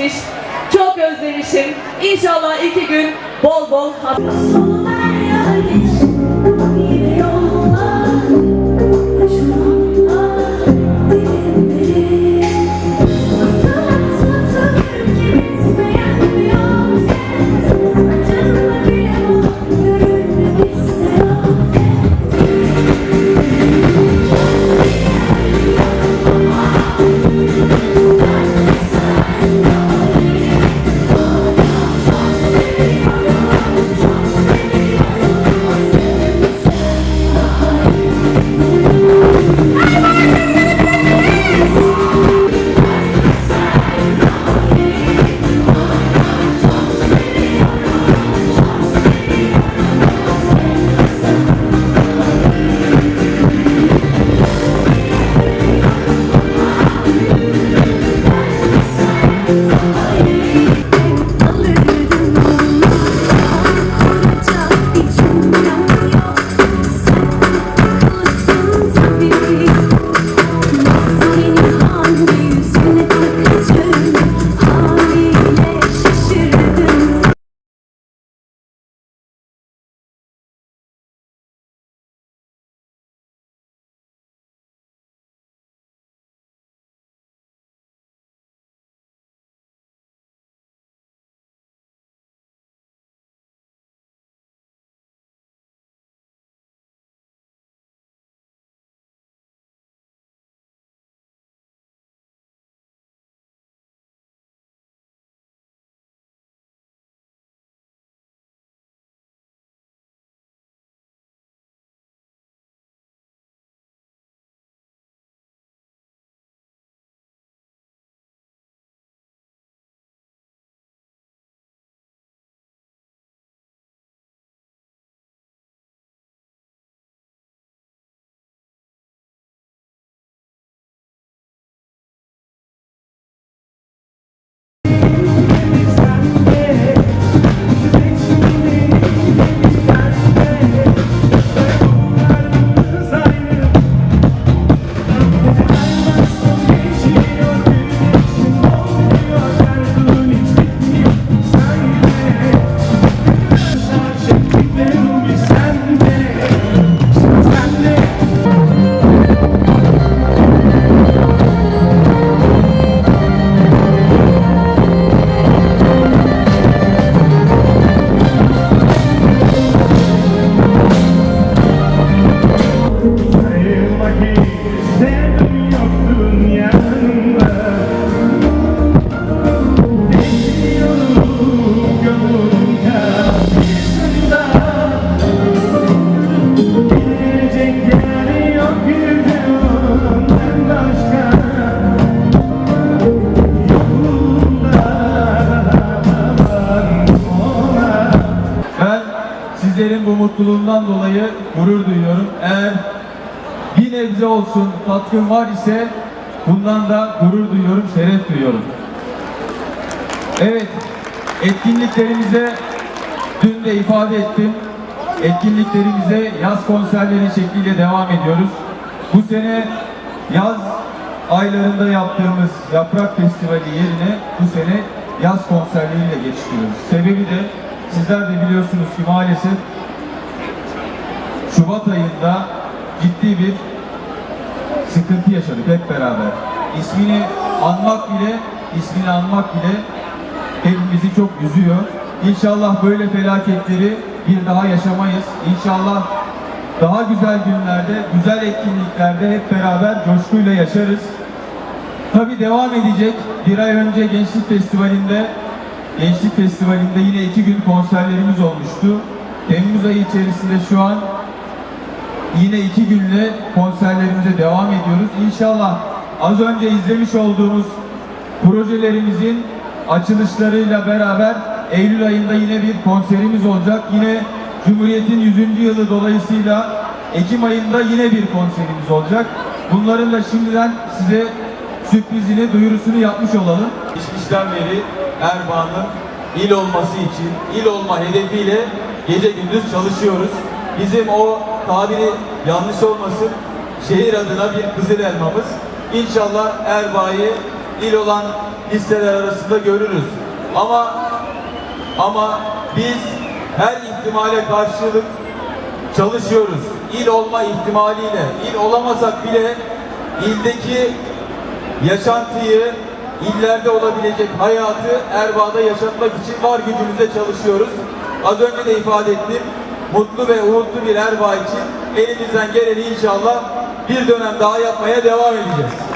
geçmiş. Çok özlemişim. İnşallah iki gün bol bol hasta. Sizlerin bu mutluluğundan dolayı gurur duyuyorum. Eğer bir nebze olsun katkım var ise bundan da gurur duyuyorum, şeref duyuyorum. Evet, etkinliklerimize dün de ifade ettim. Etkinliklerimize yaz konserleri şekliyle devam ediyoruz. Bu sene yaz aylarında yaptığımız Yaprak Festivali yerine bu sene yaz konserleriyle geçiştiriyoruz. Sebebi de sizler de biliyorsunuz ki maalesef Şubat ayında ciddi bir sıkıntı yaşadık hep beraber. İsmini anmak bile, ismini anmak bile hepimizi çok üzüyor. İnşallah böyle felaketleri bir daha yaşamayız. İnşallah daha güzel günlerde, güzel etkinliklerde hep beraber coşkuyla yaşarız. Tabi devam edecek. Bir ay önce Gençlik Festivali'nde Gençlik Festivali'nde yine iki gün konserlerimiz olmuştu. Temmuz ayı içerisinde şu an yine iki günle konserlerimize devam ediyoruz. İnşallah az önce izlemiş olduğumuz projelerimizin açılışlarıyla beraber Eylül ayında yine bir konserimiz olacak. Yine Cumhuriyet'in 100. yılı dolayısıyla Ekim ayında yine bir konserimiz olacak. Bunların da şimdiden size sürprizini, duyurusunu yapmış olalım. Geçmişten beri Erbaa'nın il olması için, il olma hedefiyle gece gündüz çalışıyoruz. Bizim o tabiri yanlış olmasın, şehir adına bir kızıl elmamız. İnşallah Erbaa'yı il olan listeler arasında görürüz. Ama ama biz her ihtimale karşılık çalışıyoruz. İl olma ihtimaliyle, il olamasak bile ildeki yaşantıyı, illerde olabilecek hayatı Erbaa'da yaşatmak için var gücümüzle çalışıyoruz. Az önce de ifade ettim. Mutlu ve umutlu bir Erbaa için elimizden geleni inşallah bir dönem daha yapmaya devam edeceğiz.